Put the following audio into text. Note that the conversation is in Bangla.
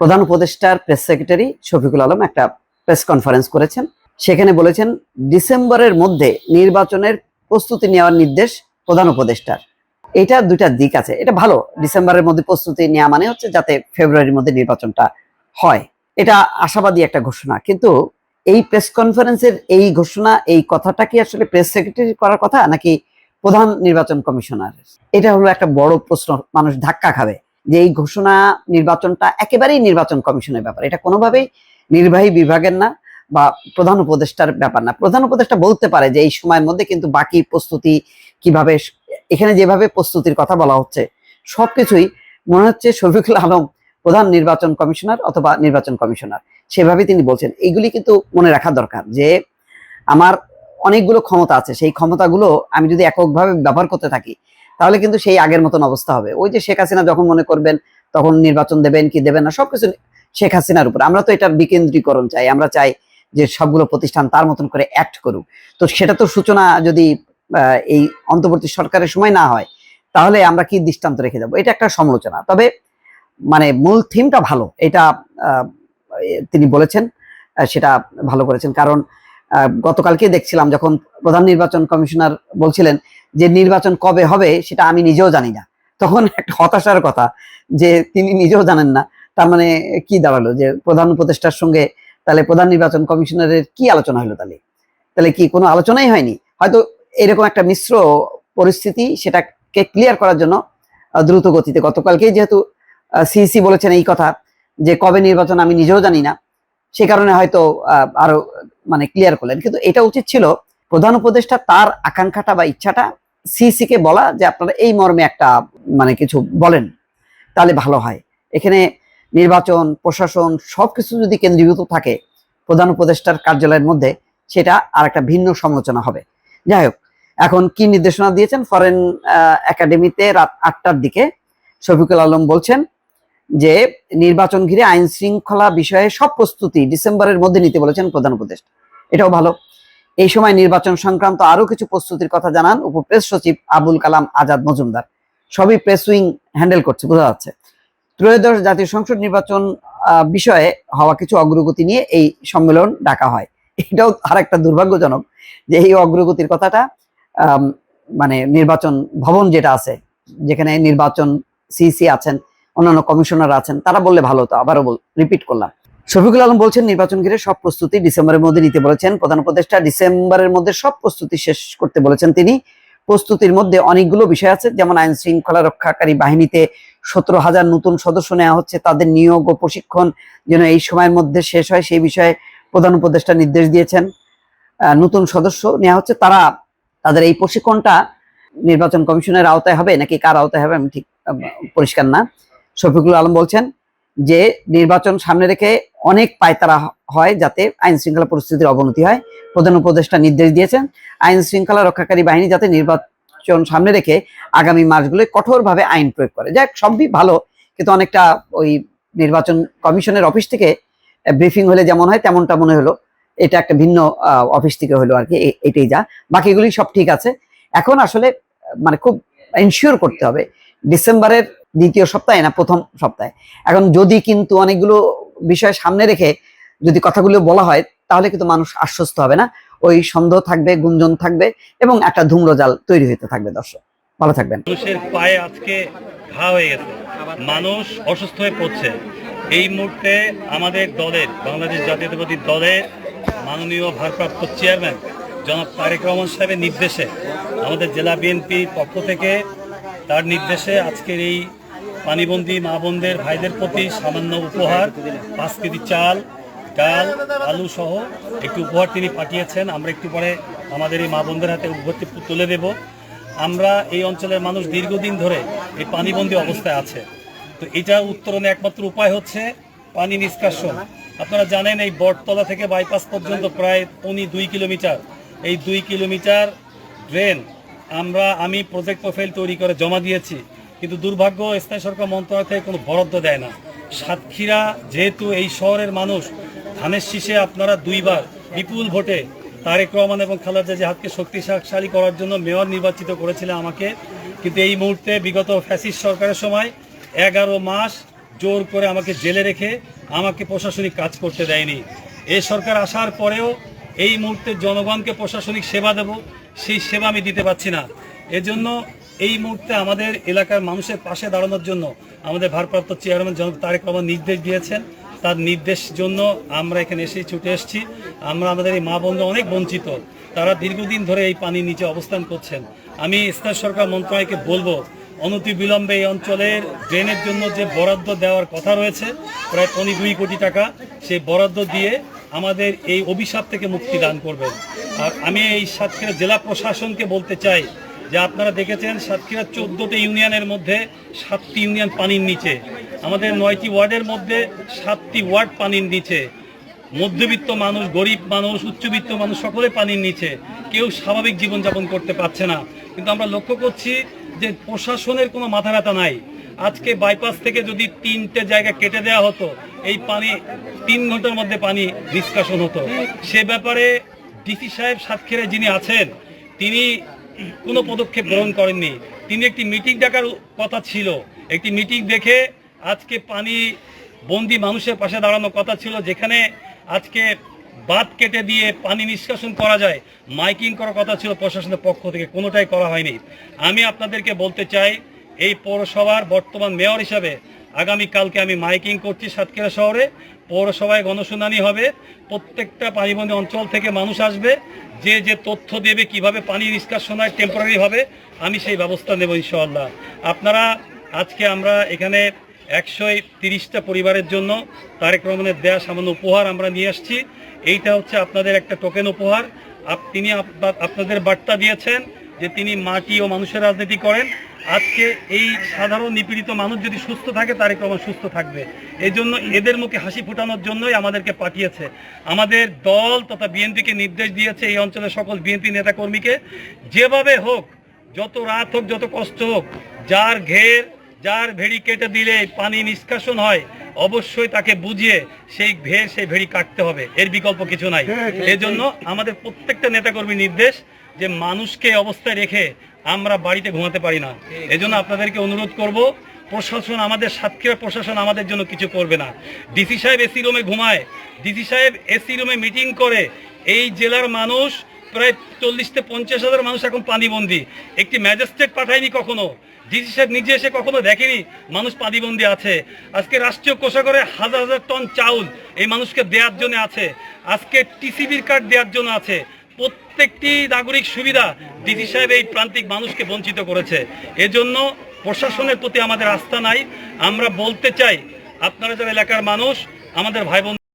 প্রধান উপদেষ্টার প্রেস সেক্রেটারি শফিকুল আলম একটা প্রেস কনফারেন্স করেছেন। সেখানে বলেছেন, ডিসেম্বরের মধ্যে নির্বাচনের প্রস্তুতি নেওয়ার নির্দেশ প্রধান উপদেষ্টার। এটা দুইটা দিক আছে। এটা ভালো, ডিসেম্বরের মধ্যে প্রস্তুতি নেওয়া মানে হচ্ছে যাতে ফেব্রুয়ারির মধ্যে নির্বাচনটা হয়। এটা আশাবাদী একটা ঘোষণা। কিন্তু এই প্রেস কনফারেন্সের এই ঘোষণা, এই কথাটা কি আসলে প্রেস সেক্রেটারি করার কথা নাকি প্রধান নির্বাচন কমিশনার। এটা হলো একটা বড় প্রশ্ন, মানুষ ধাক্কা খাবে যে এই ঘোষণা নির্বাচনটা একেবারেই নির্বাচন কমিশনের ব্যাপার। এটা কোনোভাবেই নির্বাহী বিভাগের না বা প্রধান উপদেষ্টার ব্যাপার না। প্রধান উপদেষ্টা বলতে পারে যে এই সময়ের মধ্যে কিন্তু বাকি প্রস্তুতি কীভাবে এখানে যেভাবে প্রস্তুতির কথা বলা হচ্ছে, সবকিছুই মনে হচ্ছে শফিকুল আলম প্রধান নির্বাচন কমিশনার অথবা নির্বাচন কমিশনার। সেভাবে তিনি বলছেন। এইগুলি কিন্তু মনে রাখা দরকার যে আমার অনেকগুলো ক্ষমতা আছে। সেই ক্ষমতাগুলো আমি যদি এককভাবে ব্যবহার করতে থাকি, তাহলে কিন্তু সেই আগের মতন অবস্থা হবে। ওই যে শেখ হাসিনা যখন মনে করবেন, তখন নির্বাচন দেবেন কি দেবেন না, সবকিছু শেখ হাসিনার উপর। আমরা তো এটার বিকেন্দ্রীকরণ চাই। আমরা চাই যে সবগুলো প্রতিষ্ঠান তার মতন করে অ্যাক্ট করুক। তো সেটা তো সূচনা যদি এই অন্তর্বর্তী সরকারের সময় না হয়, তাহলে আমরা কি দৃষ্টান্ত রেখে যাব এটা একটা সমালোচনা। তবে মানে মূল থিমটা ভালো। এটা তিনি বলেছেন সেটা ভালো করেছেন। কারণ গতকালকে দেখছিলাম যখন প্রধান নির্বাচন কমিশনার বলছিলেন যে নির্বাচন কবে হবে সেটা আমি নিজেও জানি না। তখন একটা হতাশার কথা যে তিনি নিজেও জানেন না। তার মানে কি দাঁড়াল? যে প্রধান উপদেষ্টার সঙ্গে তাহলে প্রধান নির্বাচন কমিশনারের কি আলোচনা হলো তাহলে? তাহলে কি কোনো আলোচনাই হয়নি? হয়তো এরকম একটা মিশ্র পরিস্থিতি সেটাকে ক্লিয়ার করার জন্য দ্রুত গতিতে। গতকালকেই যেহেতু সিইসি বলেছেন এই কথা যে কবে নির্বাচন আমি নিজেও জানি না। সে কারণে হয়তো আরও মানে ক্লিয়ার করলেন। কিন্তু এটা উচিত ছিল প্রধান উপদেষ্টা তার আকাঙ্ক্ষাটা বা ইচ্ছাটা সিইসি কে বলা যে আপনারা এই মর্মে একটা মানে কিছু বলেন, তাহলে ভালো হয়। এখানে নির্বাচন, প্রশাসন সবকিছু যদি কেন্দ্রীভূত থাকে প্রধান উপদেষ্টার কার্যালয়ের মধ্যে, সেটা আর একটা ভিন্ন সমালোচনা হবে। যাই হোক, এখন কি নির্দেশনা দিয়েছেন? ফরেন একাডেমিতে রাত আটটার দিকে শফিকুল আলম বলছেন যে নির্বাচন ঘিরে আইন শৃঙ্খলা বিষয়ে সব প্রস্তুতি ডিসেম্বরের মধ্যে নিতে বলেছেন প্রধান উপদেষ্টা। এটাও ভালো। এই সময় নির্বাচন সংক্রান্ত আরও কিছু প্রস্তুতির কথা জানান উপপ্রেস সচিব আবুল কালাম আজাদ মজুমদার। সবই প্রেস উইং হ্যান্ডেল করছে, বোঝা যাচ্ছে। ত্রয়োদশ জাতীয় সংসদ নির্বাচন বিষয়ে হওয়া কিছু অগ্রগতি নিয়ে এই সম্মেলন ডাকা হয়। এটাও আর একটা দুর্ভাগ্যজনক যে এই অগ্রগতির কথাটা মানে নির্বাচন ভবন যেটা আছে, যেখানে নির্বাচন সিসি আছেন অন্যান্য কমিশনার আছেন, তারা বললে ভালো হতো, আবারও রিপিট করলাম। শফিকুল আলম বলছেন, নির্বাচন ঘিরে সব প্রস্তুতি ডিসেম্বরের মধ্যে নিতে বলেছেন, প্রধান উপদেষ্টা ডিসেম্বরের মধ্যে সব প্রস্তুতি শেষ করতে বলেছেন তিনি। প্রস্তুতির মধ্যে অনেকগুলো বিষয় আছে, যেমন আইন শৃঙ্খলা রক্ষাকারী বাহিনীতে সতেরো হাজার নতুন সদস্য নেওয়া হচ্ছে, তাদের নিয়োগ ও প্রশিক্ষণ যেন এই সময়ের মধ্যে শেষ হয়, সেই বিষয়ে প্রধান উপদেষ্টা নির্দেশ দিয়েছেন। নতুন সদস্য নেওয়া হচ্ছে, তারা তাদের এই প্রশিক্ষণটা নির্বাচন কমিশনের আওতায় হবে, নাকি কার আওতায় হবে আমি ঠিক পরিষ্কার না। শফিকুল আলম বলছেন যে নির্বাচন সামনে রেখে অনেক পায়তারা হয় যাতে আইন শৃঙ্খলা পরিস্থিতির অবনতি হয়। প্রধান উপদেষ্টা নির্দেশ দিয়েছেন, আইন শৃঙ্খলা রক্ষাকারী বাহিনী যাতে নির্বাচন সামনে রেখে আগামী মাসগুলোয় কঠোরভাবে আইন প্রয়োগ করে। যাক, সবই ভালো, কিন্তু অনেকটা ওই নির্বাচন কমিশনের অফিস থেকে ব্রিফিং হলে যেমন হয়, তেমনটা মনে হলো। এটা একটা ভিন্ন অফিস থেকে হলো আর কি এটাই যা। বাকিগুলি সব ঠিক আছে। এখন আসলে মানে খুব এনশিওর করতে হবে। ডিসেম্বরের দ্বিতীয় সপ্তাহে না প্রথম সপ্তাহে। এখন যদি কিন্তু অনেকগুলো বিষয় সামনে রেখে যদি কথাগুলো বলা হয়, তাহলে কিন্তু মানুষ আশ্বস্ত হবে না। ওই সন্দেহ থাকবে, গুঞ্জন থাকবে এবং একটা ধূম্রজাল তৈরি হতে থাকবে দর্শক। ভালো থাকবেন। মানুষের পায়ে আজকে ঘা হয়ে গেছে। মানুষ অসুস্থ হয়ে পড়ছে। এই মুহূর্তে আমাদের দলের, বাংলাদেশ জাতীয়তাবাদী দলের মাননীয় ভারপ্রাপ্ত চেয়ারম্যান জনাব তারেক রহমান সাহেবের নির্দেশে আমাদের জেলা বিএনপির পক্ষ থেকে তার নির্দেশে আজকের এই পানিবন্দী মা বোনদের, ভাইদের প্রতি সামান্য উপহার, পাঁচ কেজি চাল, ডাল, আলু সহ একটু উপহার তিনি পাঠিয়েছেন। আমরা একটু পরে আমাদের এই মা বোনদের হাতে উপহারটি তুলে দেব। আমরা এই অঞ্চলের মানুষ দীর্ঘদিন ধরে এই পানিবন্দী অবস্থায় আছে। তো এটা উত্তরণে একমাত্র উপায় হচ্ছে পানি নিষ্কাশন। আপনারা জানেন এই বটতলা থেকে বাইপাস পর্যন্ত প্রায় পৌনি দুই কিলোমিটার। এই দুই কিলোমিটার ড্রেন আমরা, আমি, প্রজেক্ট প্রোফাইল তৈরি করে জমা দিয়েছি। কিন্তু দুর্ভাগ্য, স্থায়ী সরকার মন্ত্রণালয় থেকে কোনো বরাদ্দ দেয় না। সাতক্ষীরা যেহেতু এই শহরের মানুষ, ধানের শীষে আপনারা দুইবার বিপুল ভোটে তারেক রহমান এবং খালেদা জিহাদকে শক্তিশালী করার জন্য মেয়র নির্বাচিত করেছিলেন আমাকে। কিন্তু এই মুহূর্তে বিগত ফ্যাসিস্ট সরকারের সময় এগারো মাস জোর করে আমাকে জেলে রেখে আমাকে প্রশাসনিক কাজ করতে দেয়নি। এই সরকার আসার পরেও এই মুহূর্তে জনগণকে প্রশাসনিক সেবা দেব, সেই সেবা আমি দিতে পারছি না। এজন্য এই মুহূর্তে আমাদের এলাকার মানুষের পাশে দাঁড়ানোর জন্য আমাদের ভারপ্রাপ্ত চেয়ারম্যান জনক তারেক রহমান নির্দেশ দিয়েছেন। তার নির্দেশ জন্য আমরা এখানে এসে ছুটে এসেছি। আমরা আমাদের এই মা বন্ধু অনেক বঞ্চিত। তারা দীর্ঘদিন ধরে এই পানির নিচে অবস্থান করছেন। আমি স্থানীয় সরকার মন্ত্রণালয়কে বলব, অনতি বিলম্বে এই অঞ্চলের ড্রেনের জন্য যে বরাদ্দ দেওয়ার কথা রয়েছে, প্রায় পনি দুই কোটি টাকা, সেই বরাদ্দ দিয়ে আমাদের এই অভিশাপ থেকে মুক্তি দান করবেন। আর আমি এই সাতক্ষীরা জেলা প্রশাসনকে বলতে চাই যে আপনারা দেখেছেন, সাতক্ষীরা চোদ্দোটি ইউনিয়নের মধ্যে সাতটি ইউনিয়ন পানির নিচে। আমাদের নয়টি ওয়ার্ডের মধ্যে সাতটি ওয়ার্ড পানির নিচে। মধ্যবিত্ত মানুষ, গরিব মানুষ, উচ্চবিত্ত মানুষ, সকলে পানির নিচে। কেউ স্বাভাবিক জীবনযাপন করতে পারছে না। কিন্তু আমরা লক্ষ্য করছি যে প্রশাসনের কোনো মাথা ব্যথা নাই। আজকে বাইপাস থেকে যদি তিনটে জায়গা কেটে দেওয়া হতো, এই পানি, তিন ঘণ্টার মধ্যে পানি নিষ্কাশন হতো। সে ব্যাপারে ডিসি সাহেব সাতক্ষীরায় যিনি আছেন, তিনি কোনো পদক্ষেপ গ্রহণ করেননি। তিনি একটি মিটিং ডাকার কথা ছিল। একটি মিটিং দেখে আজকে পানি বন্দি মানুষের পাশে দাঁড়ানোর কথা ছিল, যেখানে আজকে বাদ কেটে দিয়ে পানি নিষ্কাশন করা যায়। মাইকিং করার কথা ছিল প্রশাসনের পক্ষ থেকে, কোনোটাই করা হয়নি। আমি আপনাদেরকে বলতে চাই, এই পৌরসভার বর্তমান মেয়র হিসাবে আগামীকালকে আমি মাইকিং করছি সাতক্ষীরা শহরে। পৌরসভায় গণশুনানি হবে, প্রত্যেকটা পানিবন্দী অঞ্চল থেকে মানুষ আসবে, যে যে তথ্য দেবে, কীভাবে পানি নিষ্কাশন হয় টেম্পোরারি হবে, আমি সেই ব্যবস্থা নেব ইনশাআল্লাহ। আপনারা আজকে আমরা এখানে একশো তিরিশটা পরিবারের জন্য তারেক রহমানের দেয়া সামান্য উপহার আমরা নিয়ে আসছি। এইটা হচ্ছে আপনাদের একটা টোকেন উপহার। তিনি আপনা- আপনাদের বার্তা দিয়েছেন যে তিনি মাটি ও মানুষের রাজনীতি করেন। আজকে এই সাধারণ নিপীড়িত মানুষ যদি সুস্থ থাকে তারেক রহমান সুস্থ থাকবে। এই জন্য এদের মুখে হাসি ফোটানোর জন্যই আমাদেরকে পাঠিয়েছে। আমাদের দল তথা বিএনপিকে নির্দেশ দিয়েছে এই অঞ্চলের সকল বিএনপি নেতাকর্মীকে যেভাবে হোক যত রাত হোক যত কষ্ট হোক যার ঘের যার ভেড়ি কেটে দিলে পানি নিষ্কাশন হয় অবশ্যই তাকে বুঝিয়ে সেই ভেড় সেই ভেড়ি কাটতে হবে। এর বিকল্প কিছু নাই। এজন্য আমাদের প্রত্যেকটা নেতাকর্মী নির্দেশ যে মানুষকে অবস্থায় রেখে আমরা বাড়িতে ঘুমাতে পারি না। এজন্য আপনাদেরকে অনুরোধ করব, প্রশাসন আমাদের সাতক্ষীরা প্রশাসন আমাদের জন্য কিছু করবে না। ডিসি সাহেব এসি রুমে ঘুমায়। ডিসি সাহেব এসি রুমে মিটিং করে এই জেলার মানুষ, প্রায় চল্লিশ থেকে পঞ্চাশ হাজার মানুষ এখন পানিবন্দি। একটি ম্যাজিস্ট্রেট পাঠায়নি কখনো? ডিসি সাহেব নিজে এসে কখনো দেখেনি মানুষ পানিবন্দি আছে? আজকে রাষ্ট্রীয় কোষাগারে হাজার হাজার টন চাউল এই মানুষকে দেওয়ার জন্য আছে। আজকে টিসিবির কার্ড দেওয়ার জন্য আছে। প্রত্যেকটি নাগরিক সুবিধা ডিসি সাহেব এই প্রান্তিক মানুষকে বঞ্চিত করেছে। এজন্য প্রশাসনের প্রতি আমাদের আস্থা নাই। আমরা বলতে চাই, আপনারা যারা এলাকার মানুষ, আমাদের ভাই